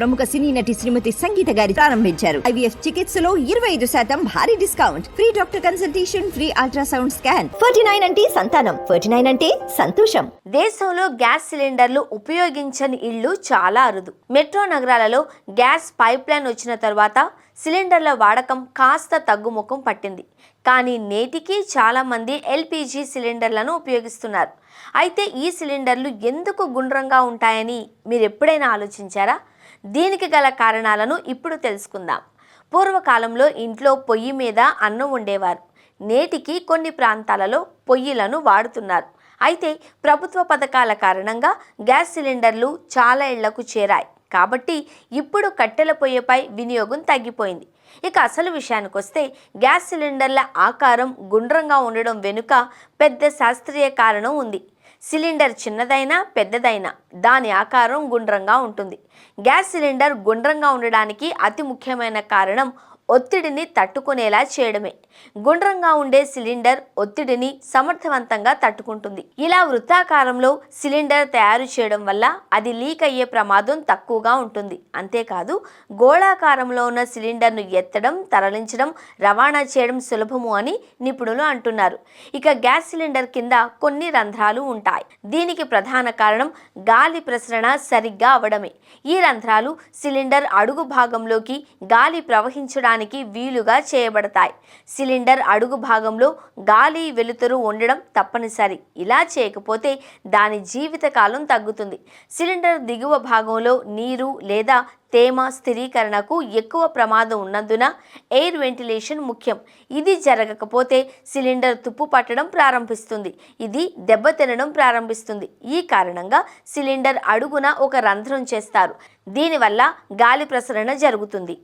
ప్రముఖ సినీ నటి శ్రీమతి సంగీత గారి ప్రారంభించారు. ఐవీఎఫ్ చికిత్సలో ఇరవై ఐదు శాతం భారీ discount. Free doctor consultation free ultrasound scan. Forty nine అంటే సంతానం ఫోర్టీ నైన్ అంటే సంతోషం. దేశంలో గ్యాస్ సిలిండర్లు ఉపయోగించని ఇళ్ళు చాలా అరుదు. మెట్రో నగరాలలో గ్యాస్ పైప్ లైన్ వచ్చిన తర్వాత సిలిండర్ల వాడకం కాస్త తగ్గుముఖం పట్టింది. కానీ నేటికి చాలామంది ఎల్పిజి సిలిండర్లను ఉపయోగిస్తున్నారు. అయితే ఈ సిలిండర్లు ఎందుకు గుండ్రంగా ఉంటాయని మీరు ఎప్పుడైనా ఆలోచించారా? దీనికి గల కారణాలను ఇప్పుడు తెలుసుకుందాం. పూర్వకాలంలో ఇంట్లో పొయ్యి మీద అన్నం వండేవారు. నేటికి కొన్ని ప్రాంతాలలో పొయ్యిలను వాడుతున్నారు. అయితే ప్రభుత్వ పథకాల కారణంగా గ్యాస్ సిలిండర్లు చాలా ఇళ్ళకు చేరాయి. కాబట్టి ఇప్పుడు కట్టెల పొయ్యిపై వినియోగం తగ్గిపోయింది. ఇక అసలు విషయానికి వస్తే గ్యాస్ సిలిండర్ల ఆకారం గుండ్రంగా ఉండడం వెనుక పెద్ద శాస్త్రీయ కారణం ఉంది. సిలిండర్ చిన్నదైనా పెద్దదైనా దాని ఆకారం గుండ్రంగా ఉంటుంది. గ్యాస్ సిలిండర్ గుండ్రంగా ఉండడానికి అతి ముఖ్యమైన కారణం ఒత్తిడిని తట్టుకునేలా చేయడమే. గుండ్రంగా ఉండే సిలిండర్ ఒత్తిడిని సమర్థవంతంగా తట్టుకుంటుంది. ఇలా వృత్తాకారంలో సిలిండర్ తయారు చేయడం వల్ల అది లీక్ అయ్యే ప్రమాదం తక్కువగా ఉంటుంది. అంతేకాదు గోళాకారంలో ఉన్న సిలిండర్ను ఎత్తడం తరలించడం రవాణా చేయడం సులభము అని నిపుణులు అంటున్నారు. ఇక గ్యాస్ సిలిండర్ కింద కొన్ని రంధ్రాలు ఉంటాయి. దీనికి ప్రధాన కారణం గాలి ప్రసరణ సరిగ్గా అవడమే. ఈ రంధ్రాలు సిలిండర్ అడుగు భాగంలోకి గాలి ప్రవహించడానికి వీలుగా చేయబడతాయి. సిలిండర్ అడుగు భాగంలో గాలి వెలుతురు ఉండడం తప్పనిసరి. ఇలా చేయకపోతే దాని జీవితకాలం తగ్గుతుంది. సిలిండర్ దిగువ భాగంలో నీరు లేదా తేమ స్థిరీకరణకు ఎక్కువ ప్రమాదం ఉన్నందున ఎయిర్ వెంటిలేషన్ ముఖ్యం. ఇది జరగకపోతే సిలిండర్ తుప్పు పట్టడం ప్రారంభిస్తుంది. ఇది దెబ్బతినడం ప్రారంభిస్తుంది. ఈ కారణంగా సిలిండర్ అడుగున ఒక రంధ్రం చేస్తారు. దీనివల్ల గాలి ప్రసరణ జరుగుతుంది.